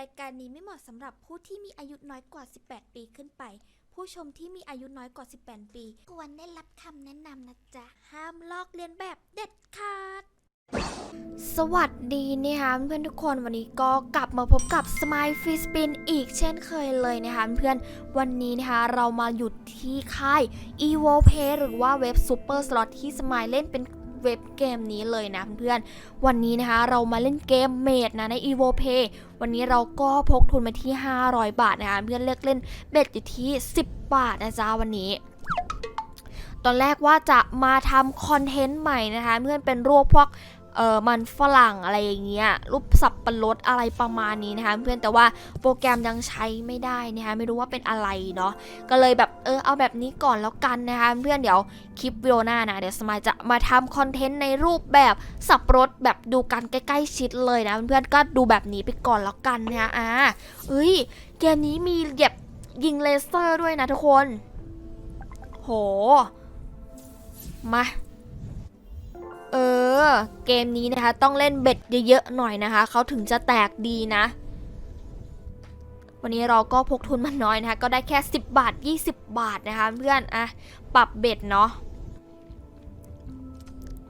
รายการนี้ไม่เหมาะสำหรับผู้ที่มีอายุน้อยกว่า 18 ปีขึ้นไป ผู้ชมที่มีอายุน้อยกว่า 18 ปี ควรได้รับคำแนะนำนะจ๊ะ ห้ามลอกเลียนแบบเด็ดขาด สวัสดีนะคะเพื่อนทุกคนวันนี้ก็กลับมาพบกับ Smile f r e e Spin อีกเช่นเคยเลยนะคะเพื่อนวันนี้นะคะเรามาหยุดที่ค่าย Evo Pay หรือว่าเว็บ Super Slot ที่ Smile เล่นเป็น เว็บเกมนี้เลยนะเพื่อนๆ วันนี้นะคะเรามาเล่นเกมเมดนะใน Evo Pay วันนี้เราก็พกทุนมาที่ 500 บาทนะคะเพื่อนเลือกเล่นเบ็ดอยู่ที่ 10 บาทนะจ๊ะวันนี้ตอนแรกว่าจะมาทำคอนเทนต์ใหม่นะคะเพื่อนเป็นรวบพวก เออมันฝรั่งอะไรอย่างเงี้ยรูปสับปะรดอะไรประมาณนี้นะคะเพื่อนแต่ว่าโปรแกรมยังใช้ไม่ได้นะคะไม่รู้ว่าเป็นอะไรเนาะก็เลยแบบเออเอาแบบนี้ก่อนแล้วกันนะคะเพื่อนเดี๋ยวคลิปวิดีโอหน้านะเดี๋ยวสมายจะมาทำคอนเทนต์ในรูปแบบสับปะรดแบบดูกันใกล้ๆชิดเลยนะเพื่อนก็ดูแบบนี้ไปก่อนแล้วกันนะคะอ่าเอ้ยเกมนี้มีเหยียบยิงเลเซอร์ด้วยนะทุกคน โห มา อ เกมนี้นะคะ ต้องเล่นเบ็ดเยอะๆหน่อยนะคะ เขาถึงจะแตกดีนะ วันนี้เราก็พกทุนมาน้อยนะคะ ก็ได้แค่ 10 บาท 20 บาทนะคะ เพื่อนอะปรับเบ็ดเนาะ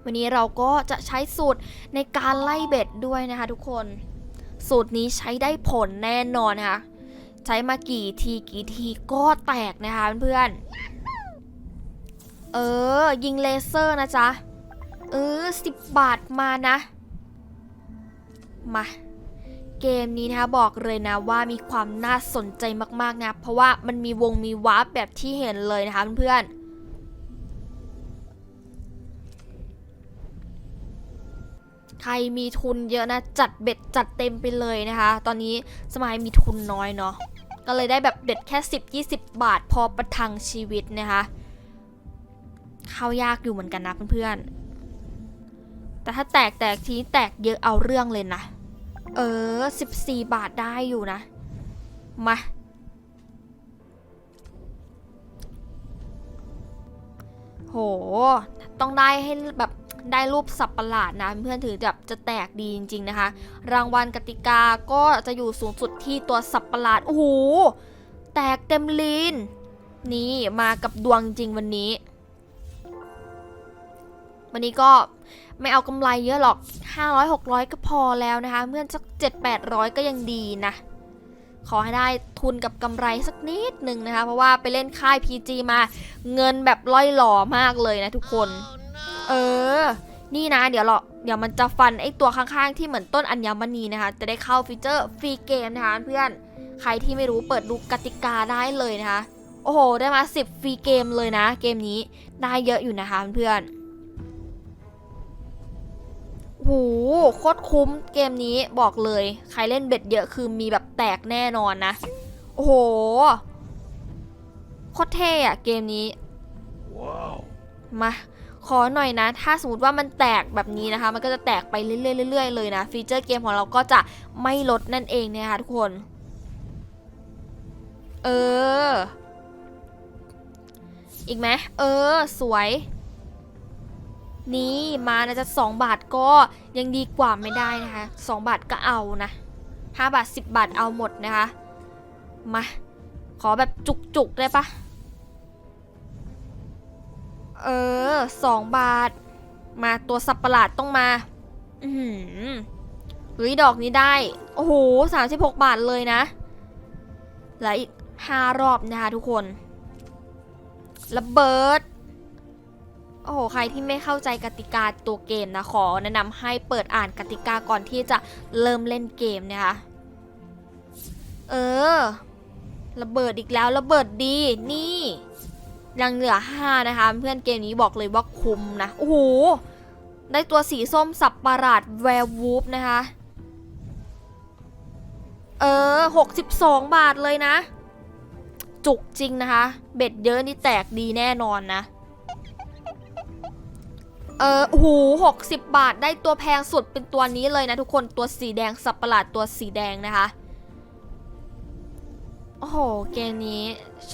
วันนี้เราก็จะใช้สูตรในการไล่เบ็ดด้วยนะคะ ทุกคน สูตรนี้ใช้ได้ผลแน่นอนนะคะ ใช้มากี่ทีกี่ทีก็แตกนะคะเพื่อน เออ ยิงเลเซอร์นะจ๊ะ เออสิบบาทมานะ มา เกมนี้นะคะบอกเลยนะว่ามีความน่าสนใจมากๆนะเพราะว่ามันมีวงมีวาร์ปแบบที่เห็นเลยนะคะเพื่อนๆใครมีทุนเยอะนะจัดเบ็ดจัดเต็มไปเลยนะคะ ตอนนี้สมัยมีทุนน้อยเนาะก็เลยได้แบบเบ็ดแค่ 10-20 บาทพอประทังชีวิตนะคะเข้ายากอยู่เหมือนกันนะเพื่อนๆ แต่ถ้าแตกแตกทีแตกเยอะเอาเรื่องเลยนะ เออ 14 บาทได้อยู่นะ มา โห ต้องได้ให้แบบได้รูปสับประหลาดนะเพื่อนถือแบบจะแตกดีจริง ๆ นะคะ รางวัลกติกาก็จะอยู่สูงสุดที่ตัวสับประหลาด โอ้โห แตกเต็มลีน นี่มากับดวงจริงวันนี้ วันนี้ก็ ไม่เอากำไรเยอะหรอก 500 600 ก็พอแล้วนะคะ เมื่อสัก 7 800 ก็ยังดีนะ ขอให้ได้ทุนกับกำไรสักนิดหนึ่งนะคะ เพราะว่าไปเล่นค่าย PG มาเงินแบบล่อยหล่อมากเลยนะทุกคน เออ นี่นะ เดี๋ยวเราเดี๋ยวมันจะฟันไอตัวข้างๆ ที่เหมือนต้นอัญมณีนะคะ จะได้เข้าฟีเจอร์ฟรีเกมนะคะเพื่อน ใครที่ไม่รู้เปิดดูกติกาได้เลยนะคะ โอ้โห ได้มา 10 ฟรีเกมเลยนะ เกมนี้ได้เยอะอยู่นะคะเพื่อน หโคตรคุ้มเกมนี้บอกเลย ใครเล่นเบ็ดเยอะคือมีแบบแตกแน่นอนนะ โอ้โหโคตรเท่อะเกมนี้มาขอหน่อยนะ ถ้าสมมติว่ามันแตกแบบนี้นะคะ มันก็จะแตกไปเรื่อยๆเรื่อยๆเลยนะ ฟีเจอร์เกมของเราก็จะไม่ลดนั่นเองนะคะทุกคน เออ อีกไหมเออ สวย นี่มานะจะ2บาทก็ยังดีกว่าไม่ได้นะคะ2บาทก็เอานะ5บาท10บาทเอาหมดนะคะ มา ขอแบบจุกๆได้ปะเออ2บาท มาตัวสับประหลาดต้องมา อือหือเฮ้ยดอกนี้ได้ โอ้โห36บาทเลยนะเหลืออีก5รอบนะคะทุกคนระเบิด ใครที่ไม่เข้าใจกติกาตัวเกมนะขอแนะนำให้เปิดอ่านกติกาก่อนที่จะเริ่มเล่นเกมนะคะเออ ระเบิดอีกแล้วระเบิดดีนี่ยังเหลือ 5 นะคะ เพื่อนเกมนี้บอกเลยว่าคุ้มนะ โอ้โห ได้ตัวสีส้มสับประหลาดแวร์วูฟนะคะ เออ 62 บาทเลยนะ จุกจริงนะคะ เบ็ดเยอะนี่แตกดีแน่นอนนะ เออโอ้โหหกสิบบาทได้ตัวแพงสุดเป็นตัวนี้เลยนะทุกคนตัวสีแดงสับประหลาดตัวสีแดงนะคะ โอ้โห เกมนี้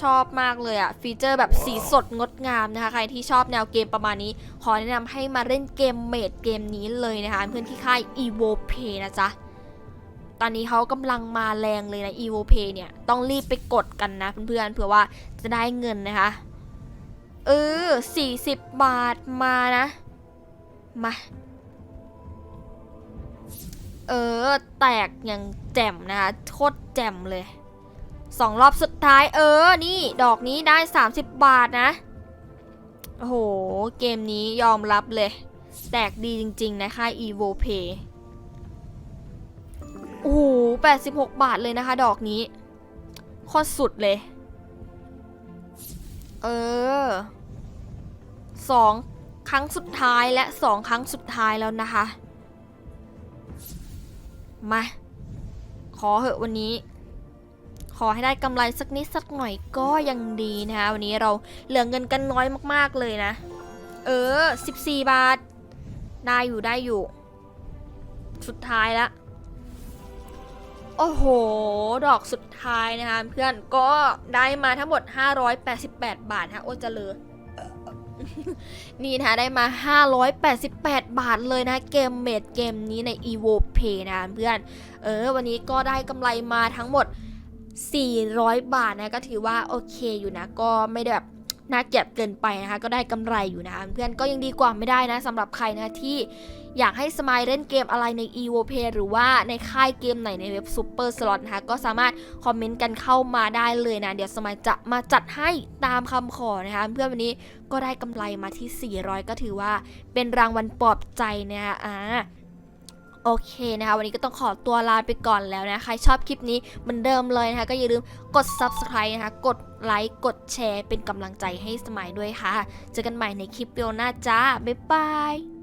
ชอบมากเลยอะฟีเจอร์แบบสีสดงดงามนะคะ ใครที่ชอบแนวเกมประมาณนี้ ขอแนะนำให้มาเล่นเกมเมดเกมนี้เลยนะคะ เพื่อนที่ค่าย evo pay นะจ๊ะ ตอนนี้เขากำลังมาแรงเลยนะ evo pay เนี่ย ต้องรีบไปกดกันนะเพื่อนๆเผื่อว่าจะได้เงินนะคะ เออ40 บาทมานะ มา เออ แตกอย่างแจ่มนะคะโคตรแจ่มเลยสองรอบสุดท้ายเออ นี่ดอกนี้ได้ 30 บาทนะ โอ้โห เกมนี้ยอมรับเลย แตกดีจริงๆ นะคะ evo pay โอ้โห 86 บาทเลยนะคะ ดอกนี้โคตรสุดเลย เออสอง ครั้งสุดท้ายและสองครั้งสุดท้ายแล้วนะคะ มา ขอเหอะวันนี้ ขอให้ได้กำไรสักนิดสักหน่อยก็ยังดีนะคะวันนี้เราเหลือเงินกันน้อยมากๆเลยนะ เออ 14 บาท ได้อยู่ได้อยู่ สุดท้ายแล้วโอ้โห ดอกสุดท้ายนะคะเพื่อนก็ได้มาทั้งหมด 588 บาทนะโอ้เจะเลย นี่นะได้มา 588 บาทเลยนะเกมเมดเกมนี้ใน evo pay นะเพื่อน เออ วันนี้ก็ได้กำไรมาทั้งหมด 400 บาทนะก็ถือว่าโอเคอยู่นะ ก็ไม่ได้แบบ น่าเกลียดเกินไปนะคะ ก็ได้กำไรอยู่นะคะเพื่อนก็ยังดีกว่าไม่ได้นะสำหรับใครนะที่อยากให้สมายเล่นเกมอะไรใน evo pay หรือว่าในค่ายเกมไหนในเว็บ super slot นะคะ ก็สามารถคอมเมนต์กันเข้ามาได้เลยนะ เดี๋ยวสมายจะมาจัดให้ตามคำขอนะคะ เพื่อนวันนี้ก็ได้กำไรมาที่ 400 ก็ถือว่าเป็นรางวัลปลอบใจนะคะอ่า โอเคนะคะ วันนี้ก็ต้องขอตัวลาไปก่อนแล้วนะใครชอบคลิปนี้เหมือนเดิมเลยนะคะ ก็อย่าลืมกด subscribe นะคะ กดไลค์กดแชร์เป็นกำลังใจให้สมัยด้วยค่ะ เจอกันใหม่ในคลิปวิดีโอหน้าจ้า บ๊ายบาย